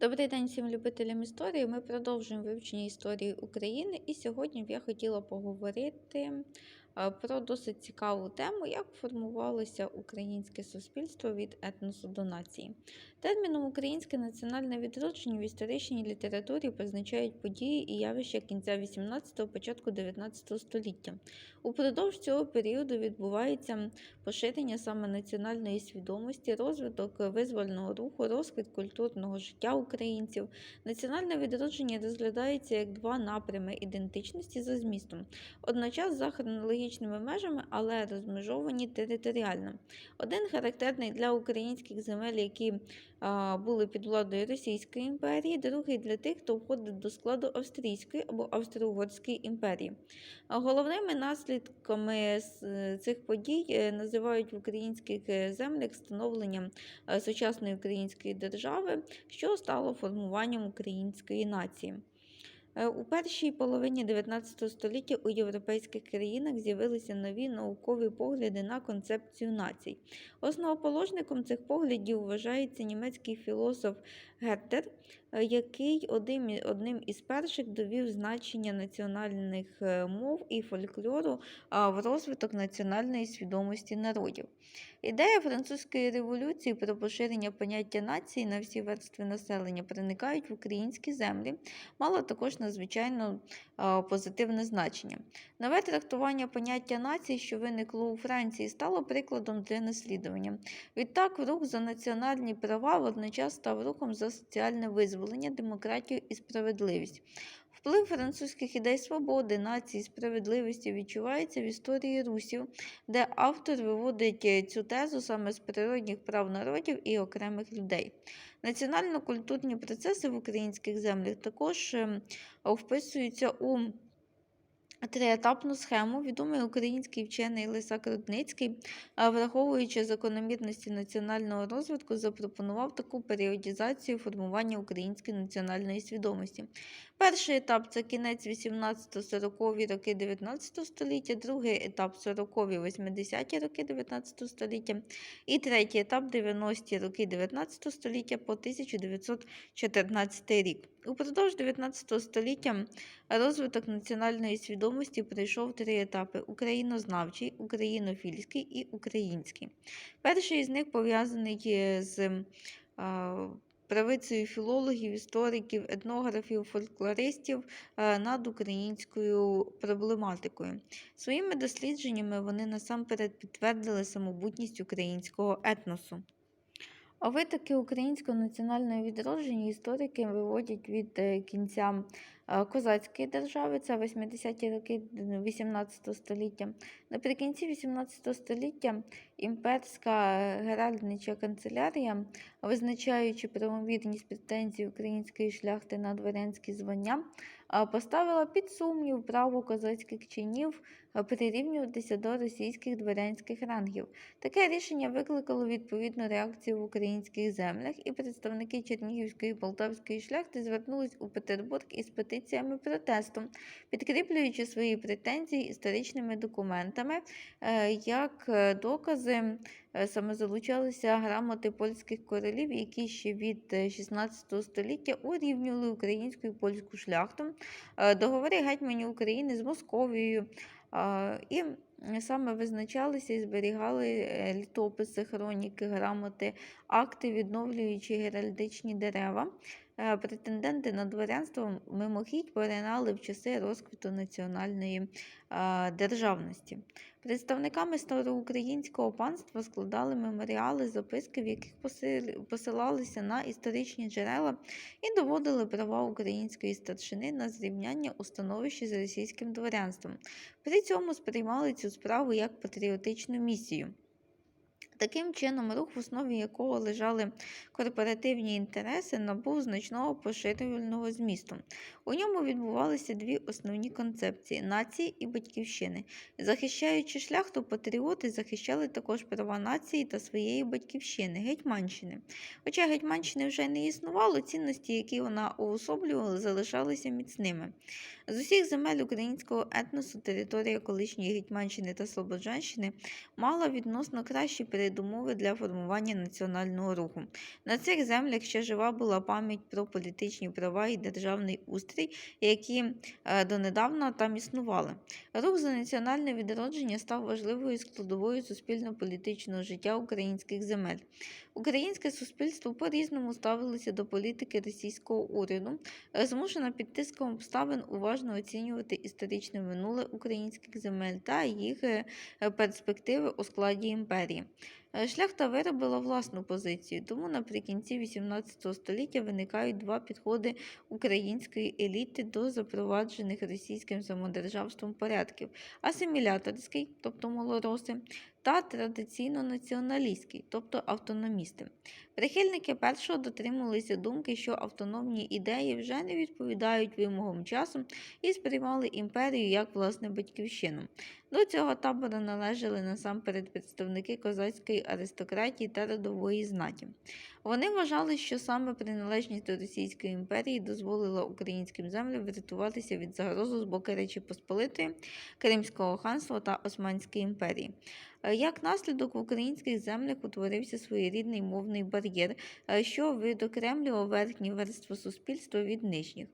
Добрий день всім любителям історії. Ми продовжуємо вивчення історії України, і сьогодні б я хотіла поговорити про досить цікаву тему, як формувалося українське суспільство від етносу до нації. Терміном українське національне відродження в історичній літературі позначають події і явища кінця 18-го, початку 19 століття. Упродовж цього періоду відбувається поширення саме національної свідомості, розвиток визвольного руху, розквіт культурного життя українців. Національне відродження розглядається як два напрями ідентичності за змістом, одночас за хронологічними межами, але розмежовані територіально. Один характерний для українських земель, які а, були під владою Російської імперії, другий для тих, хто входить до складу Австрійської або Австро-Угорської імперії. Головними наслідками цих подій е, називають в українських е, землях становленням е, сучасної української держави, що стало формуванням української нації. Е, У першій половині 19 століття у європейських країнах з'явилися нові наукові погляди на концепцію націй. Основоположником цих поглядів вважається німецький філософ Гердер, е, який одним, одним із перших довів значення національних е, мов і фольклору в розвиток національної свідомості народів. Ідея французької революції про поширення поняття нації на всі верстви населення проникають в українські землі, мало також надзвичайно позитивне значення. Нове трактування поняття нації, що виникло у Франції, стало прикладом для наслідування. Відтак, рух за національні права водночас став рухом за соціальне визволення, демократію і справедливість. Вплив французьких ідей свободи, нації, справедливості відчувається в історії русів, де автор виводить е, цю тезу саме з природних прав народів і окремих людей. Національно-культурні процеси в українських землях також ем, вписуються у триетапну схему. Відомий український вчений Лисак Рудницький, враховуючи закономірності національного розвитку, запропонував таку періодізацію формування української національної свідомості. Перший етап це кінець 18-40-ві роки 19 століття, другий етап 40-ві 80-ті роки 19 століття і третій етап 90-ті роки 19 століття по 1914 рік. Упродовж 19 століття розвиток національної свідомості пройшов три етапи: українознавчий, українофільський і український. Перший із них пов'язаний е, з правицею філологів, істориків, етнографів, фольклористів е, над українською проблематикою. Своїми дослідженнями вони насамперед підтвердили самобутність українського етносу. А витоки українського національного відродження історики виводять від е, кінця козацької держави, це 80-ті роки 18 століття. Наприкінці 18 століття імперська е, геральднича канцелярія, визначаючи правомірність претензій української шляхти на дворянські звання, поставила під сумнів право козацьких чинів прирівнюватися до російських дворянських рангів. Таке рішення викликало відповідну реакцію в українських землях, і представники Чернігівської і Полтавської шляхти звернулись у Петербург із петиціями протесту, підкріплюючи свої претензії історичними документами, е, як е, докази. е, Саме залучалися грамоти польських королів, які ще від е, 16 століття урівнювали українську і польську шляхту, договори гетьманів України з Московією. І саме визначалися і зберігали е, літописи, хроніки, грамоти, акти, відновлюючи геральдичні дерева. Е, Претенденти на дворянство мимохідь поринали в часи розквіту національної державності. Представниками староукраїнського панства складали меморіали, записки, в яких посилалися на історичні джерела і доводили права української старшини на зрівняння у становищі з російським дворянством. При цьому сприймали цю справу як патріотичну місію. Таким чином, рух, в основі якого лежали корпоративні інтереси, набув значного поширювального змісту. У ньому відбувалися дві основні концепції нації і батьківщини. Захищаючи шляхту, патріоти захищали також права нації та своєї батьківщини Гетьманщини. Хоча Гетьманщини вже не існувало, цінності, які вона уособлювала, залишалися міцними. З усіх земель українського етносу територія колишньої Гетьманщини та Слободжанщини мала відносно кращі передумови для формування національного руху. На цих землях ще жива була пам'ять про політичні права і державний устрій, які е, донедавна там існували. Рух за національне відродження став важливою складовою суспільно-політичного життя українських земель. Українське суспільство по-різному ставилося до політики російського уряду, змушена під тиском обставин уважно оцінювати історичне минуле українських земель та їх е, е, перспективи у складі імперії. Е, Шляхта виробила власну позицію, тому наприкінці XVIII століття виникають два підходи української еліти до запроваджених російським самодержавством порядків: асиміляторський, тобто малороси, та традиційно націоналістський, тобто автономісти. Прихильники першого дотримувалися думки, що автономні ідеї вже не відповідають вимогам часу і сприймали імперію як власне батьківщину. До цього табору належали насамперед представники козацької аристократії та родової знаті. Вони вважали, що саме приналежність до Російської імперії дозволила українським землям врятуватися від загрози з боку Речі Посполитої, Кримського ханства та Османської імперії. Е, Як наслідок в українських землях утворився своєрідний мовний бар'єр, е, що відокремлював верхні верства суспільства від нижніх.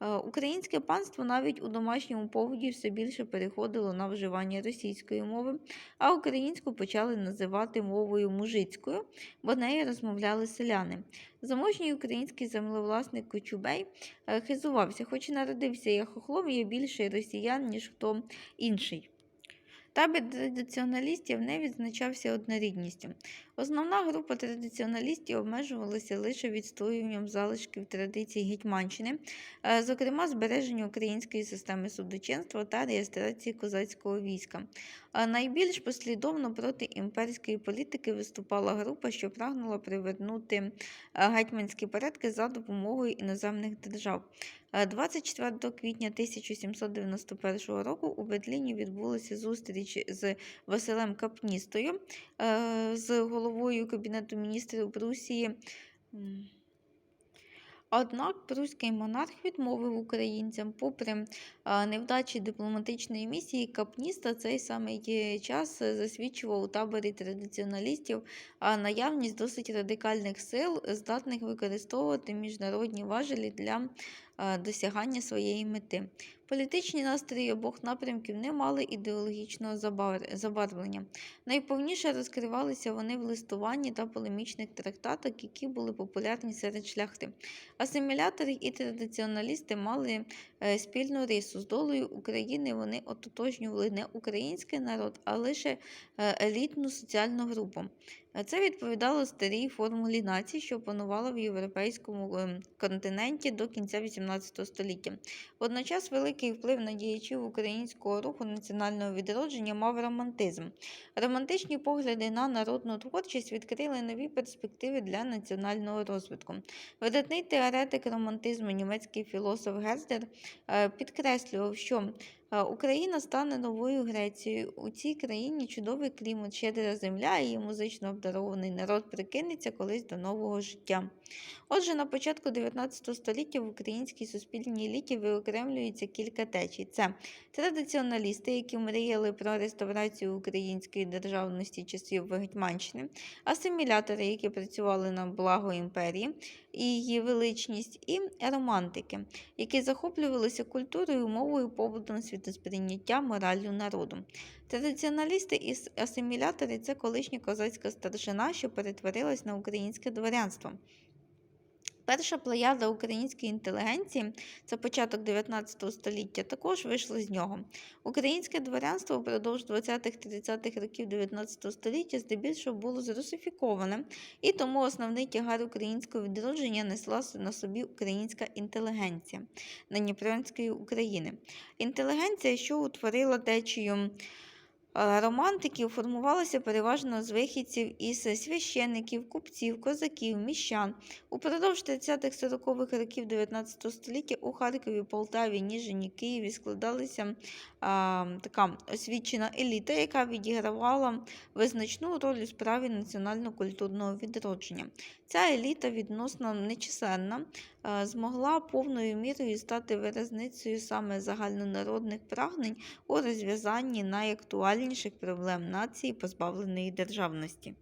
Е, Українське панство навіть у домашньому поводі все більше переходило на вживання російської мови, а українську почали називати мовою мужицькою, бо нею розмовляли селяни. Заможній український землевласник Кочубей хизувався, хоч і народився я хохлом, є більше росіян, ніж хто інший. Табір традиціоналістів не відзначався однорідністю. Основна група традиціоналістів обмежувалася лише відстоюванням залишків традицій Гетьманщини, е, зокрема збереження української системи судочинства та реєстрації козацького війська. Найбільш послідовно проти імперської політики виступала група, що прагнула привернути е, гетьманські порядки за допомогою іноземних держав. Е, 24 квітня 1791 року у Берліні відбулася зустріч з Василем Капністою, е, з головою Кабінету міністрів Прусії. Однак пруський монарх відмовив українцям, попри невдачі дипломатичної місії, Капніста цей самий е, час засвідчував у таборі традиціоналістів наявність досить радикальних сил, здатних використовувати міжнародні важелі для досягання своєї мети. Політичні настрої обох напрямків не мали ідеологічного забарвлення. Найповніше розкривалися вони в листуванні та полемічних трактатах, які були популярні серед шляхти. Асимілятори і традиціоналісти мали спільну рису. З долею України вони ототожнювали не український народ, а лише е, елітну соціальну групу. Е, Це відповідало старій формулі націй, що панувала в європейському ем, континенті до кінця XVIII століття. Водночас великий вплив на діячів українського руху національного відродження мав романтизм. Романтичні погляди на народну творчість відкрили нові перспективи для національного розвитку. Видатний теоретик романтизму, німецький філософ Гердер е, підкреслював, що е, Україна стане новою Грецією. У цій країні чудовий клімат, щедра земля і музично обдарований народ прикинеться колись до нового життя. Отже, на початку 19 століття в українській суспільній еліті виокремлюється кілька течій. Це традиціоналісти, які мріяли про реставрацію української державності часів Гетьманщини, асимілятори, які працювали на благо імперії і її величність, і романтики, які захоплювалися культурою, мовою, побутом, світосприйняттям, мораллю народу. Традиціоналісти і асимілятори це колишня козацька старшина, що перетворилась на українське дворянство. Перша плеяда української інтелігенції, це початок 19 століття, також вийшла з нього. Українське дворянство впродовж 20-30-х років 19 століття здебільшого було зрусифіковане, і тому основний тягар українського відродження несла на собі українська інтелігенція Надніпрянської України. Інтелігенція, що утворила течію романтиків, формувалася переважно з вихідців із священників, купців, козаків, міщан. Упродовж 30-40-х років 19 століття у Харкові, Полтаві, Ніжині, Києві складалася а, така освічена еліта, яка відігравала визначну роль у справі національно-культурного відродження. Ця еліта відносно нечисленна, змогла повною мірою стати виразницею саме загальнонародних прагнень у розв'язанні найактуальніших проблем нації, позбавленої державності.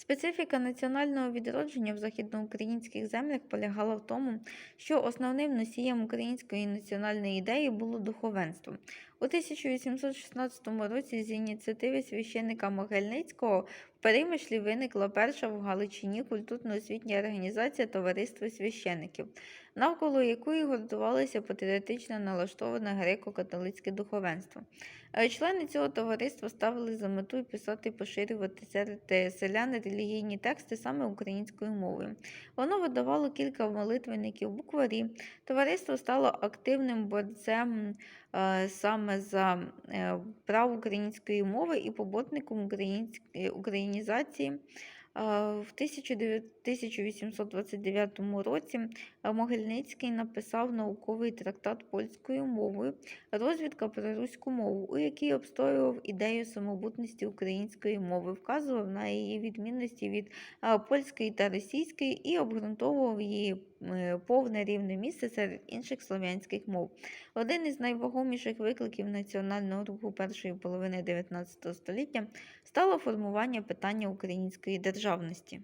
Специфіка національного відродження в західноукраїнських землях полягала в тому, що основним носієм української національної ідеї було духовенство. У 1816 році з ініціативи священника Могильницького в Перемишлі виникла перша в Галичині культурно-освітня організація Товариство священиків, навколо якої гуртувалося патріотично налаштоване греко-католицьке духовенство. Е, Члени цього товариства ставили за мету писати і поширювати серед е, селян релігійні тексти саме українською мовою. Воно видавало кілька молитвенників, букварі. Товариство стало активним борцем е, саме за право української мови і поборником е, українізації. В 19- 1829 році Могильницький написав науковий трактат польською мовою Розвідка про руську мову, у якій обстоював ідею самобутності української мови, вказував на її відмінності від польської та російської і обґрунтовував її повне рівне місце серед інших слов'янських мов. Один із найвагоміших викликів національного руху першої половини 19 століття стало формування питання української державності.